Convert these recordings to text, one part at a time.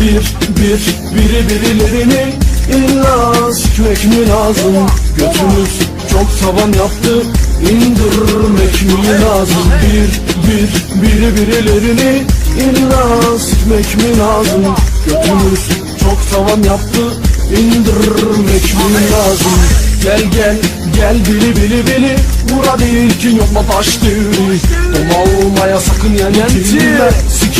Bir, bir, biri birilerini illa sikmek mi lazım? Götümüz çok tavan yaptı indirmek mi lazım? Bir, bir, biri birilerini illa sikmek mi lazım? Götümüz çok tavan yaptı indirmek mi lazım? Gel gel gel bili bili bili Bura değil ki yokma taş devri? Doma olmaya sakın yenilme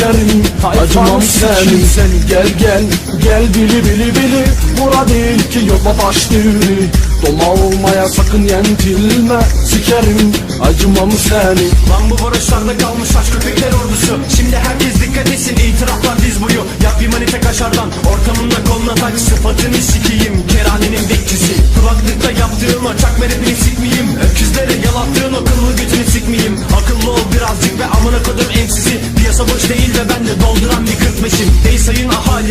Sikerim acımam senin seni. Gel gel gel. Bili bili bili. Bura değil ki yokma taş devri Doma olmaya sakın yenilme Sikerim. Acımam seni. Lan bu varoşlarda kalmış aç köpekler ordusu. Şimdi herkes dikkat etsin itiraflar diz boyu. Yap bir manite kaşardan ortamında koluna tak Sıfatını sikiyim keranenin bekçisi. Kulaklıkta yaptığım o çakma rapini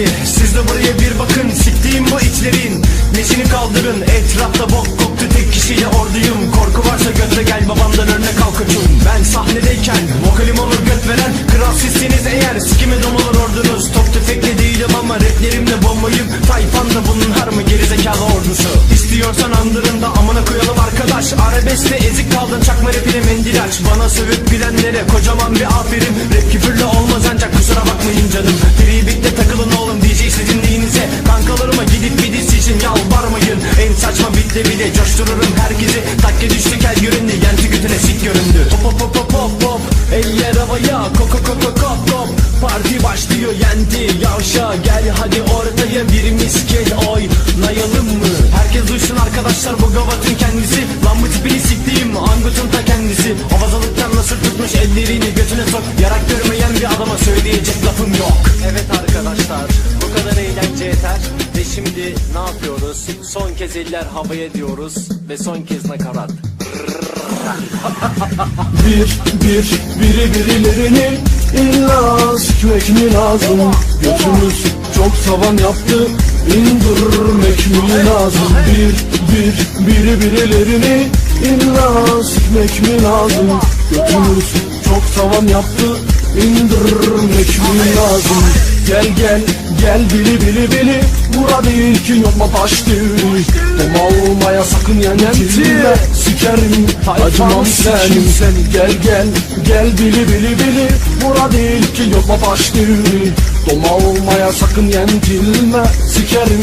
ahali siz de buraya bir bakın Siktiğim bu içlerin. Neşini kaldırın Etrafta bok koktu tek kişiyle orduyum. Korku varsa götle gel babamdan örnek al koçum. Ben sahnedeyken vokalim olur göt veren Kral sizsiniz eğer. Sikime dom olur ordunuz Top tüfekle değilim ama raplerimle bombayım Tayfan da bunun har mı gerizekalı ordusu. İstiyorsan andırın da amına koyalım arkadaş. Arabeskte ezik kaldın çakma rapine mendil aç Bana sövüp gülenlere kocaman bir aferin. Rap küfürlü olmaz ancak kusura bakmayın canım bitle bile coştururum herkesi. Takke düştü kel göründü yenti götüne sik göründü. Hop hop hop hop hop hop. Eller havaya koko koko kop kop Parti başlıyor yendi yavşa. Gel hadi ortaya bir miskel oynayalım mı? Herkes duysun arkadaşlar bu gavatın kendisi. Lan bu tipini siktiğim angutun ta kendisi. Avazalıktan nasıl tutmuş ellerini götüne sok. Yarak görmeyen bir adama söyleyecek lafım yok. Evet arkadaşlar bu kadar eğlence yeter ve şimdi ne yapıyoruz? Son kez eller havaya diyoruz ve son kez nakarat. Bir, bir, biri birilerini illa sikmek mi lazım? Götümüz çok tavan yaptı indirmek mi lazım? Bir, bir, biri birilerini illa sikmek mi lazım? Götümüz çok tavan yaptı indirmek mi lazım? Gel gel gel bili bili bili. Bura değil ki yokma taş devri Doma olmaya sakın yenilme Sikerim acımam senin. seni Gel gel gel bili bili bili. Bura değil ki yokma taş devri Doma olmaya sakın yenilme Sikerim